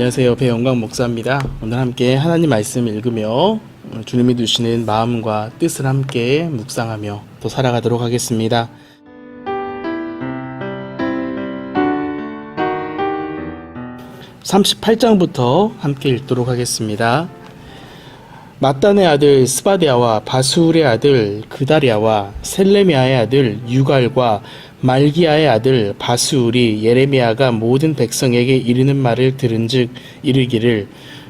안녕하세요. 배영광 목사입니다. 오늘 함께 하나님 말씀 읽으며 주님이 두시는 마음과 뜻을 함께 묵상하며 또 살아가도록 하겠습니다. 38장부터 함께 읽도록 하겠습니다. 마단의 아들 스바디아와 바수울의 아들 그다리아와 셀레미아의 아들 유갈과 말기야의 아들 바수울이 예레미야가 모든 백성에게 이르는 말을 들은즉 이르기를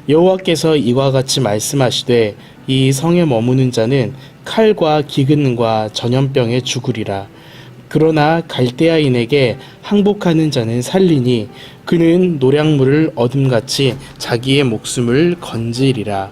여호와께서 이와 같이 말씀하시되 이 성에 머무는 자는 칼과 기근과 전염병에 죽으리라. 그러나 갈대아인에게 항복하는 자는 살리니 그는 노량물을 얻음같이 자기의 목숨을 건지리라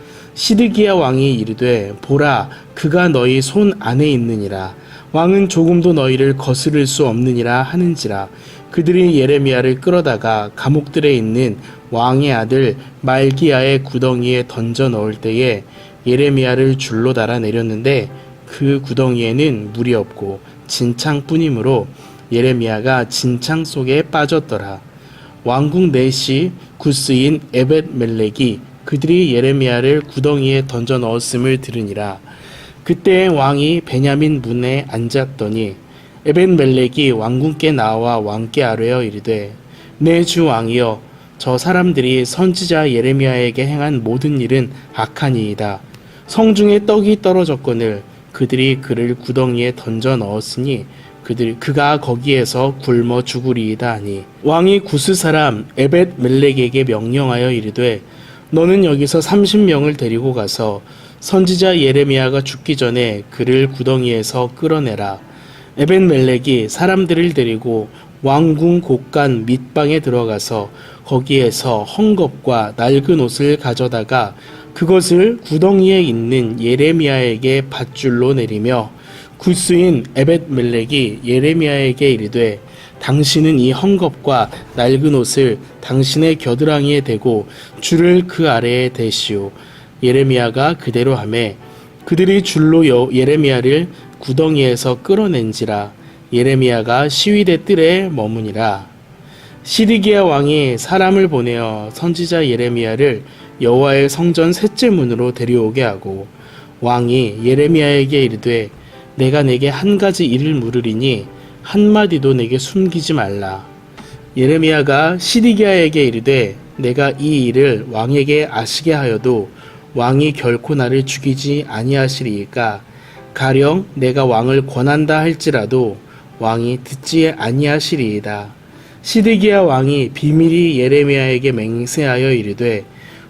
시드기야 왕이 이르되 보라 그가 너희 손 안에 있느니라. 왕은 조금도 너희를 거스를 수 없느니라 하는지라. 그들이 예레미야를 끌어다가 감옥들에 있는 왕의 아들 말기야의 구덩이에 던져 넣을 때에 예레미야를 줄로 달아 내렸는데 그 구덩이에는 물이 없고 진창뿐이므로 예레미야가 진창 속에 빠졌더라. 왕국 내시 구스인 에벳 멜렉이 그들이 예레미야를 구덩이에 던져 넣었음을 들으니라. 그때 왕이 베냐민 문에 앉았더니 에벤 멜렉이 왕궁께 나와 왕께 아뢰어 이르되 내 주 왕이여 저 사람들이 선지자 예레미야에게 행한 모든 일은 악하니이다. 성중에 떡이 떨어졌거늘 그들이 그를 구덩이에 던져 넣었으니 그들 그가 거기에서 굶어 죽으리이다 하니 왕이 구스 사람 에벳 멜렉에게 명령하여 이르되 너는 여기서 30명을 데리고 가서 선지자 예레미야가 죽기 전에 그를 구덩이에서 끌어내라. 에벤 멜렉이 사람들을 데리고 왕궁 곳간 밑방에 들어가서 거기에서 헝겊과 낡은 옷을 가져다가 그것을 구덩이에 있는 예레미야에게 밧줄로 내리며 구스인 에벳 멜렉이 예레미야에게 이르되 당신은 이 헝겊과 낡은 옷을 당신의 겨드랑이에 대고 줄을 그 아래에 대시오. 예레미야가 그대로 하매 그들이 줄로 여- 예레미야를 구덩이에서 끌어낸지라 예레미야가 시위대 뜰에 머무니라 시리기야 왕이 사람을 보내어 선지자 예레미야를 여호와의 성전 셋째 문으로 데려오게 하고 왕이 예레미야에게 이르되 내가 내게 한 가지 일을 물으리니 한마디도 내게 숨기지 말라. 예레미야가 시디기야에게 이르되 내가 이 일을 왕에게 아시게 하여도 왕이 결코 나를 죽이지 아니하시리이까? 가령 내가 왕을 권한다 할지라도 왕이 듣지 아니하시리이다. 시드기야 왕이 비밀이 예레미야에게 맹세하여 이르되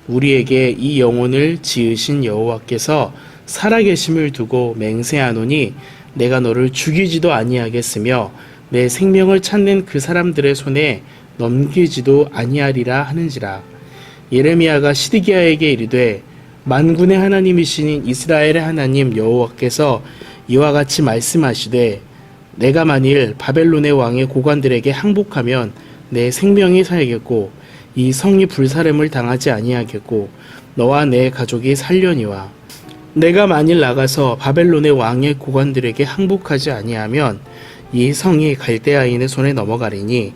우리에게 이 영혼을 지으신 여호와께서 살아계심을 두고 맹세하노니 내가 너를 죽이지도 아니하겠으며 내 생명을 찾는 그 사람들의 손에 넘기지도 아니하리라 하는지라. 예레미야가 시드기야에게 이르되 만군의 하나님이신 이스라엘의 하나님 여호와께서 이와 같이 말씀하시되 내가 만일 바벨론의 왕의 고관들에게 항복하면 내 생명이 살겠고 이 성이 불사름을 당하지 아니하겠고 너와 내 가족이 살려니와 내가 만일 나가서 바벨론의 왕의 고관들에게 항복하지 아니하면 이 성이 갈대아인의 손에 넘어가리니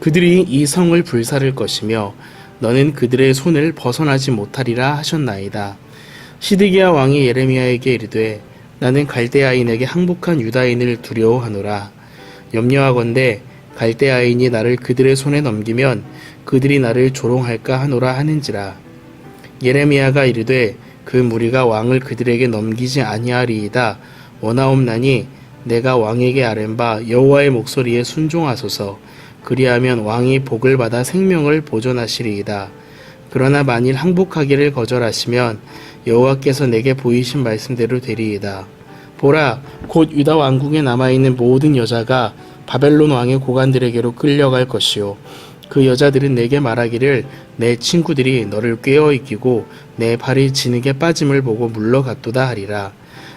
그들이 이 성을 불사를 것이며 너는 그들의 손을 벗어나지 못하리라 하셨나이다. 시드기야 왕이 예레미야에게 이르되 나는 갈대아인에게 항복한 유다인을 두려워하노라. 염려하건대 갈대아인이 나를 그들의 손에 넘기면 그들이 나를 조롱할까 하노라 하는지라. 예레미야가 이르되 그 무리가 왕을 그들에게 넘기지 아니하리이다. 원하옵나니 내가 왕에게 아뢰 바 여호와의 목소리에 순종하소서. 그리하면 왕이 복을 받아 생명을 보존하시리이다. 그러나 만일 항복하기를 거절하시면 여호와께서 내게 보이신 말씀대로 되리이다. 보라, 곧 유다 왕궁에 남아 있는 모든 여자가 바벨론 왕의 고관들에게로 끌려갈 것이요. 그 여자들은 내게 말하기를 내 친구들이 너를 꿰어 입히고 내 발이 진흙에 빠짐을 보고 물러갔도다 하리라.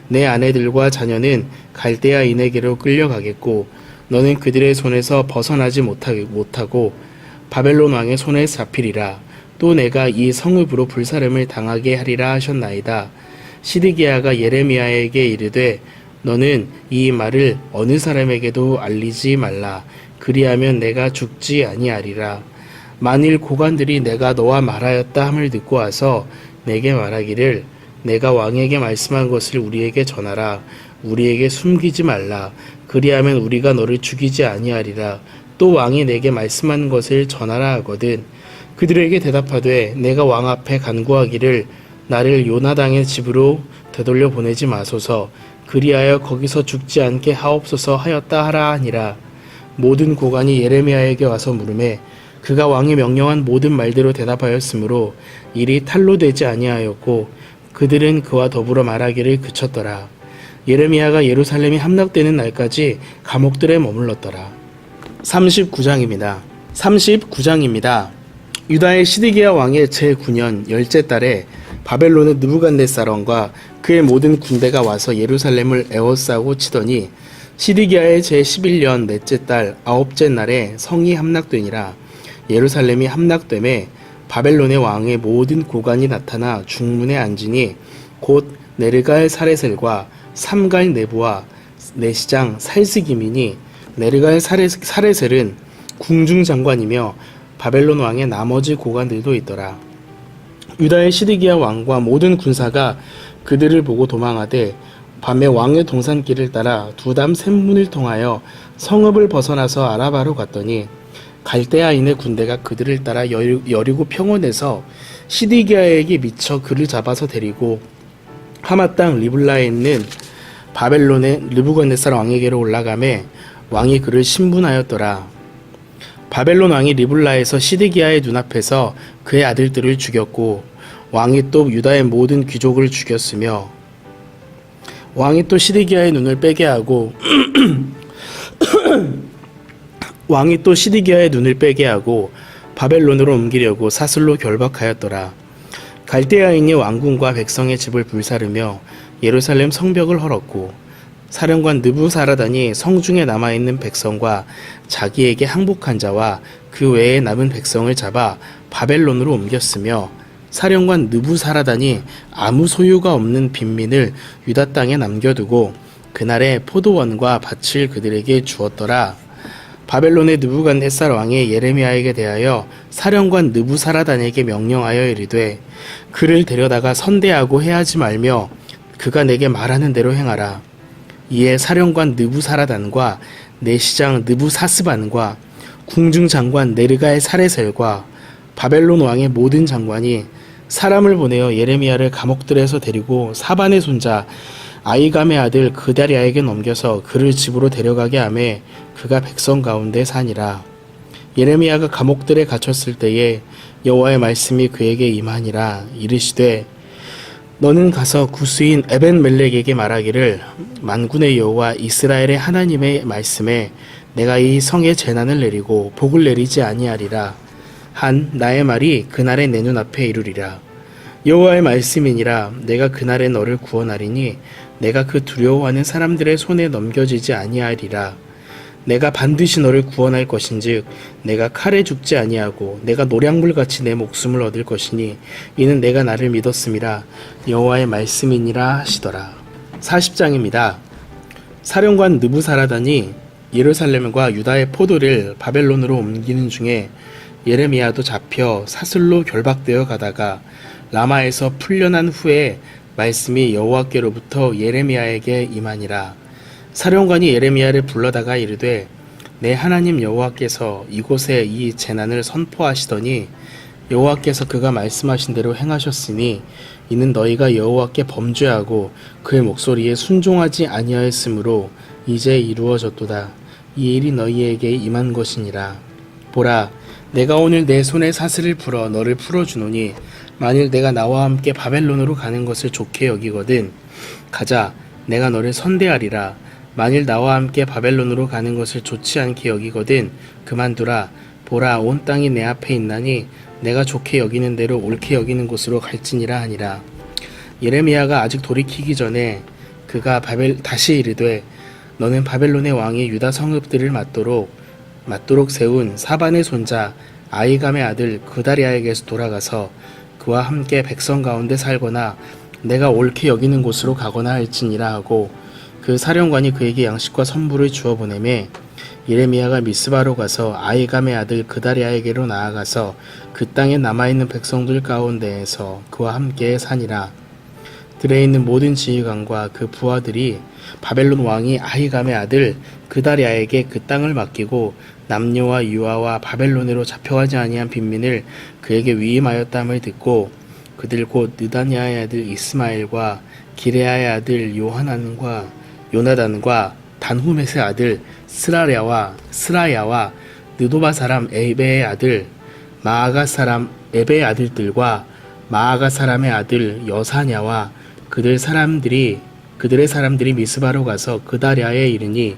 내 아내들과 자녀는 갈대아 인에게로 끌려가겠고 너는 그들의 손에서 벗어나지 못하- 못하고 바벨론 왕의 손에 잡히리라. 또 내가 이 성읍으로 불사름을 당하게 하리라 하셨나이다. 시드기야가 예레미야에게 이르되 너는 이 말을 어느 사람에게도 알리지 말라. 그리하면 내가 죽지 아니하리라. 만일 고관들이 내가 너와 말하였다 함을 듣고 와서 내게 말하기를 내가 왕에게 말씀한 것을 우리에게 전하라. 우리에게 숨기지 말라. 그리하면 우리가 너를 죽이지 아니하리라. 또 왕이 내게 말씀한 것을 전하라 하거든. 그들에게 대답하되 내가 왕 앞에 간구하기를 나를 요나당의 집으로 되돌려 보내지 마소서. 그리하여 거기서 죽지 않게 하옵소서 하였다 하라 하니라. 모든 고관이 예레미야에게 와서 물음에 그가 왕이 명령한 모든 말대로 대답하였으므로 일이 탈로 되지 아니하였고 그들은 그와 더불어 말하기를 그쳤더라. 예레미야가 예루살렘이 함락되는 날까지 감옥들에 머물렀더라. 39장입니다. 39장입니다. 유다의 시드기야 왕의 제9년 열째 달에 바벨론의 느부갓네살 왕과 그의 모든 군대가 와서 예루살렘을 에워싸고 치더니 시드기야의 제11년 넷째 달 아홉째 날에 성이 함락되니라 예루살렘이 함락됨에 바벨론의 왕의 모든 고관이 나타나 중문에 앉으니 곧 네르갈 사레셀과 삼갈 네부와 내시장 살스기민이 네르갈 사레, 사레셀은 궁중장관이며 바벨론 왕의 나머지 고관들도 있더라. 유다의 시드기야 왕과 모든 군사가 그들을 보고 도망하되 밤에 왕의 동산길을 따라 두담 샘문을 통하여 성읍을 벗어나서 아라바로 갔더니 갈대아인의 군대가 그들을 따라 여리- 여리고 평원에서 시드기야에게 미쳐 그를 잡아서 데리고 하마 땅 리블라에 있는 바벨론의 르부갓네살 왕에게로 올라가매 왕이 그를 신분하였더라. 바벨론 왕이 리블라에서 시드기야의 눈앞에서 그의 아들들을 죽였고 왕이 또 유다의 모든 귀족을 죽였으며 왕이 또 시드기야의 눈을 빼게 하고 왕이 또 시드기야의 눈을 빼게 하고 바벨론으로 옮기려고 사슬로 결박하였더라. 갈대아인이 왕궁과 백성의 집을 불사르며 예루살렘 성벽을 헐었고 사령관 느부사라단이 성중에 남아있는 백성과 자기에게 항복한 자와 그 외에 남은 백성을 잡아 바벨론으로 옮겼으며 사령관 느부사라단이 아무 소유가 없는 빈민을 유다 땅에 남겨두고 그날에 포도원과 밭을 그들에게 주었더라. 바벨론의 느부갓네살 왕이 예레미야에게 대하여 사령관 느부사라단에게 명령하여 이르되 그를 데려다가 선대하고 해하지 말며 그가 내게 말하는 대로 행하라. 이에 사령관 느부사라단과 내시장 느부사스반과 궁중장관 네르가의 사레셀과 바벨론 왕의 모든 장관이 사람을 보내어 예레미야를 감옥들에서 데리고 사반의 손자 아이감의 아들 그다리아에게 넘겨서 그를 집으로 데려가게 하매 그가 백성 가운데 사니라. 예레미야가 감옥들에 갇혔을 때에 여호와의 말씀이 그에게 임하니라 이르시되 너는 가서 구스인 에벤 멜렉에게 말하기를 만군의 여호와 이스라엘의 하나님의 말씀에 내가 이 성에 재난을 내리고 복을 내리지 아니하리라 한 나의 말이 그날에 내 눈앞에 이루리라. 여호와의 말씀이니라. 내가 그날에 너를 구원하리니 내가 그 두려워하는 사람들의 손에 넘겨지지 아니하리라. 내가 반드시 너를 구원할 것인즉 내가 칼에 죽지 아니하고 내가 노량물같이 내 목숨을 얻을 것이니 이는 내가 나를 믿었음이라. 여호와의 말씀이니라 하시더라. 40장입니다. 사령관 느부사라단이 예루살렘과 유다의 포도를 바벨론으로 옮기는 중에 예레미야도 잡혀 사슬로 결박되어 가다가 라마에서 풀려난 후에 말씀이 여호와께로부터 예레미야에게 임하니라. 사령관이 예레미야를 불러다가 이르되 내 하나님 여호와께서 이곳에 이 재난을 선포하시더니 여호와께서 그가 말씀하신 대로 행하셨으니 이는 너희가 여호와께 범죄하고 그의 목소리에 순종하지 아니하였으므로 이제 이루어졌도다. 이 일이 너희에게 임한 것이니라. 보라 내가 오늘 내 손에 사슬을 풀어 너를 풀어주노니 만일 내가 나와 함께 바벨론으로 가는 것을 좋게 여기거든. 가자 내가 너를 선대하리라. 만일 나와 함께 바벨론으로 가는 것을 좋지 않게 여기거든 그만두라. 보라 온 땅이 내 앞에 있나니 내가 좋게 여기는 대로 옳게 여기는 곳으로 갈지니라 하니라. 예레미야가 아직 돌이키기 전에 그가 바벨 다시 이르되 너는 바벨론의 왕이 유다 성읍들을 맞도록 맞도록 세운 사반의 손자 아이감의 아들 그다리아에게서 돌아가서 그와 함께 백성 가운데 살거나 내가 옳게 여기는 곳으로 가거나 할지니라 하고 그 사령관이 그에게 양식과 선물을 주어 보내매 예레미야가 미스바로 가서 아이감의 아들 그다리아에게로 나아가서 그 땅에 남아있는 백성들 가운데에서 그와 함께 사니라. 들에 있는 모든 지휘관과 그 부하들이 바벨론 왕이 아히감의 아들 그다리아에게 그 땅을 맡기고 남녀와 유아와 바벨론으로 잡혀가지 아니한 빈민을 그에게 위임하였다함을 듣고 그들 곧 느다니아의 아들 이스마엘과 기레아의 아들 요하난과 요나단과 단후멧의 아들 스라랴와 스라야와 느도바 사람 에베의 아들 마아가 사람 에베의 아들들과 마아가 사람의 아들 여사냐와 그들 사람들이 그들의 사람들이 미스바로 가서 그다리아에 이르니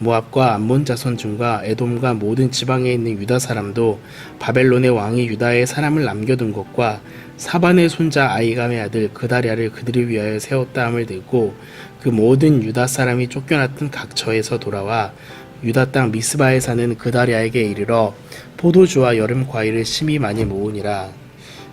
모압과 암몬 자손 중과 에돔과 모든 지방에 있는 유다 사람도 바벨론의 왕이 유다에 사람을 남겨둔 것과 사반의 손자 아이감의 아들 그다리아를 그들을 위하여 세웠다함을 듣고 그 모든 유다 사람이 쫓겨났던 각 처에서 돌아와 유다 땅 미스바에 사는 그다리아에게 이르러 포도주와 여름 과일을 심히 많이 모으니라.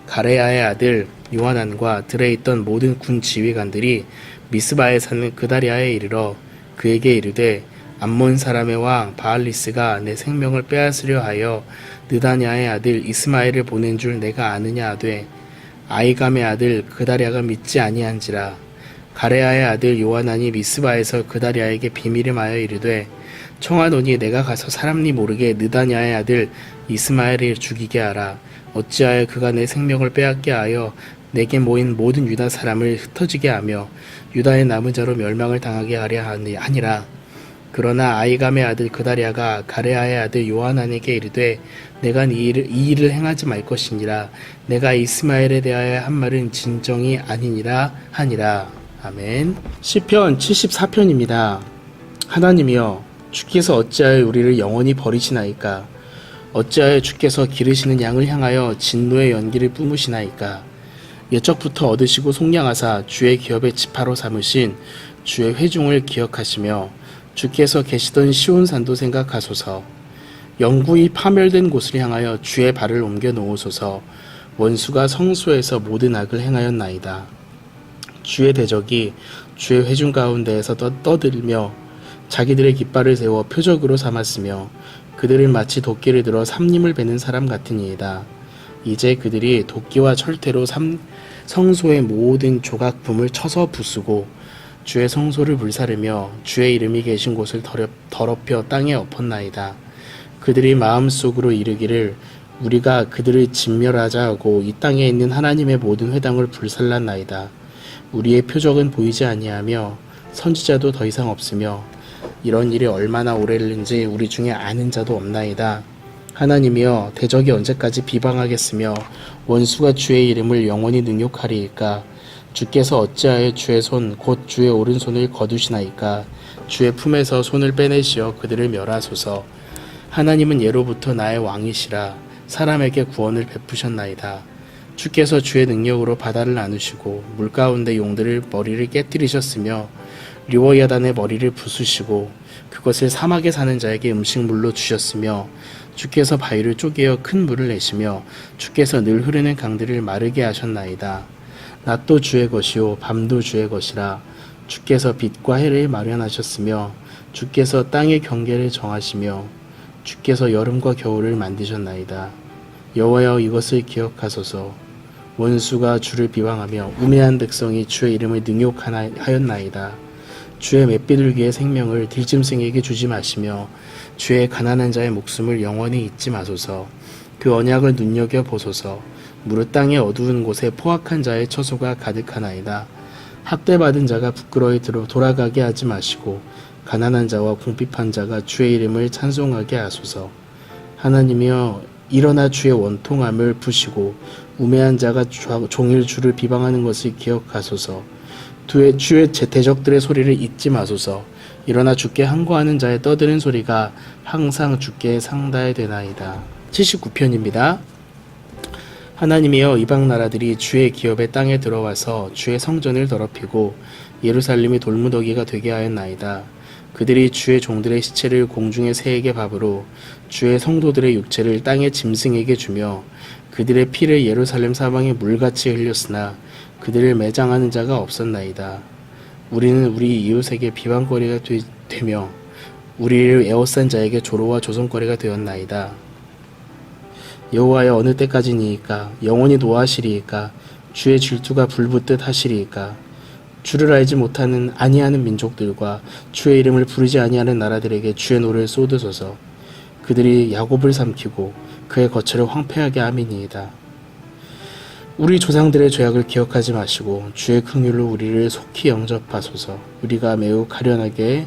가레아의 아들 요하난과 들에 있던 모든 군 지휘관들이 미스바에 사는 그다리아에 이르러 그에게 이르되 암몬 사람의 왕 바알리스가 내 생명을 빼앗으려 하여 느다냐의 아들 이스마엘을 보낸 줄 내가 아느냐 하되 아이감의 아들 그다리아가 믿지 아니한지라. 가레아의 아들 요하난이 미스바에서 그다리아에게 비밀을 하여 이르되 청하노니 내가 가서 사람니 모르게 느다냐의 아들 이스마엘을 죽이게 하라. 어찌하여 그가 내 생명을 빼앗게 하여 내게 모인 모든 유다 사람을 흩어지게 하며 유다의 남은 자로 멸망을 당하게 하려 하니- 하니라 그러나 아이감의 아들 그다리아가 가레아의 아들 요하난에게 이르되 내가 이 일을, 이 일을 행하지 말 것이니라. 내가 이스마엘에 대하여 한 말은 진정이 아니니라 하니라. 아멘. 시편 74편입니다. 하나님이여 주께서 어찌하여 우리를 영원히 버리시나이까? 어찌하여 주께서 기르시는 양을 향하여 진노의 연기를 뿜으시나이까? 옛적부터 얻으시고 속량하사 주의 기업의 지파로 삼으신 주의 회중을 기억하시며 주께서 계시던 시온산도 생각하소서. 영구히 파멸된 곳을 향하여 주의 발을 옮겨 놓으소서. 원수가 성소에서 모든 악을 행하였나이다. 주의 대적이 주의 회중 가운데에서 떠, 떠들며 자기들의 깃발을 세워 표적으로 삼았으며 그들을 마치 도끼를 들어 삼림을 베는 사람 같으니이다. 이제 그들이 도끼와 철퇴로 삼, 성소의 모든 조각품을 쳐서 부수고 주의 성소를 불사르며 주의 이름이 계신 곳을 더럽, 더럽혀 땅에 엎었나이다. 그들이 마음속으로 이르기를 우리가 그들을 진멸하자 하고 이 땅에 있는 하나님의 모든 회당을 불살랐나이다. 우리의 표적은 보이지 아니하며 선지자도 더 이상 없으며 이런 일이 얼마나 오래는지 우리 중에 아는 자도 없나이다. 하나님이여 대적이 언제까지 비방하겠으며 원수가 주의 이름을 영원히 능욕하리이까 주께서 어찌하여 주의 손 곧 주의 오른손을 거두시나이까? 주의 품에서 손을 빼내시어 그들을 멸하소서. 하나님은 예로부터 나의 왕이시라. 사람에게 구원을 베푸셨나이다. 주께서 주의 능력으로 바다를 나누시고 물 가운데 용들을 머리를 깨뜨리셨으며 리워야단의 머리를 부수시고 그것을 사막에 사는 자에게 음식물로 주셨으며 주께서 바위를 쪼개어 큰 물을 내시며 주께서 늘 흐르는 강들을 마르게 하셨나이다. 낮도 주의 것이요 밤도 주의 것이라 주께서 빛과 해를 마련하셨으며 주께서 땅의 경계를 정하시며 주께서 여름과 겨울을 만드셨나이다. 여호와여 이것을 기억하소서 원수가 주를 비방하며 우매한 백성이 주의 이름을 능욕하였나이다. 주의 맷비를 위해 생명을 들짐승에게 주지 마시며 주의 가난한 자의 목숨을 영원히 잊지 마소서. 그 언약을 눈여겨 보소서. 무릇 땅의 어두운 곳에 포악한 자의 처소가 가득하나이다. 학대받은 자가 부끄러이 들어 돌아가게 하지 마시고 가난한 자와 궁핍한 자가 주의 이름을 찬송하게 하소서. 하나님이여 일어나 주의 원통함을 부시고 우매한 자가 좌- 종일 주를 비방하는 것을 기억하소서. 두의 주의 제 대적들의 소리를 잊지 마소서. 일어나 주께 항거하는 자의 떠드는 소리가 항상 주께 상다해 되나이다. 79편입니다. 하나님이여 이방 나라들이 주의 기업의 땅에 들어와서 주의 성전을 더럽히고 예루살렘이 돌무더기가 되게 하였나이다. 그들이 주의 종들의 시체를 공중의 새에게 밥으로 주의 성도들의 육체를 땅의 짐승에게 주며 그들의 피를 예루살렘 사방에 물같이 흘렸으나 그들을 매장하는 자가 없었나이다. 우리는 우리 이웃에게 비방거리가 되, 되며 우리를 에워싼 자에게 조로와 조성거리가 되었나이다. 여호와여 어느 때까지니이까? 영원히 노하시리이까? 주의 질투가 불붙듯 하시리이까? 주를 알지 못하는 아니하는 민족들과 주의 이름을 부르지 아니하는 나라들에게 주의 노를 쏟으소서. 그들이 야곱을 삼키고 그의 거처를 황폐하게 함이니이다. 우리 조상들의 죄악을 기억하지 마시고 주의 긍휼로 우리를 속히 영접하소서. 우리가 매우 가련하게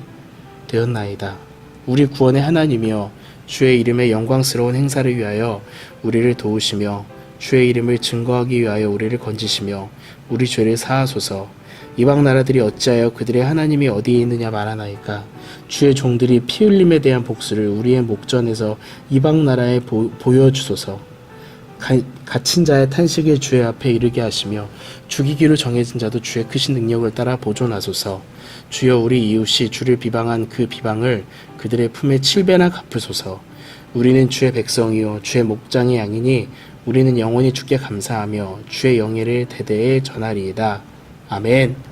되었나이다. 우리 구원의 하나님이여 주의 이름의 영광스러운 행사를 위하여 우리를 도우시며 주의 이름을 증거하기 위하여 우리를 건지시며 우리 죄를 사하소서. 이방 나라들이 어찌하여 그들의 하나님이 어디에 있느냐 말하나이까? 주의 종들이 피 흘림에 대한 복수를 우리의 목전에서 이방 나라에 보, 보여주소서. 가, 갇힌 자의 탄식을 주의 앞에 이르게 하시며 죽이기로 정해진 자도 주의 크신 능력을 따라 보존하소서. 주여 우리 이웃이 주를 비방한 그 비방을 그들의 품에 칠배나 갚으소서. 우리는 주의 백성이요 주의 목장의 양이니 우리는 영원히 주께 감사하며 주의 영예를 대대에 전하리이다. 아멘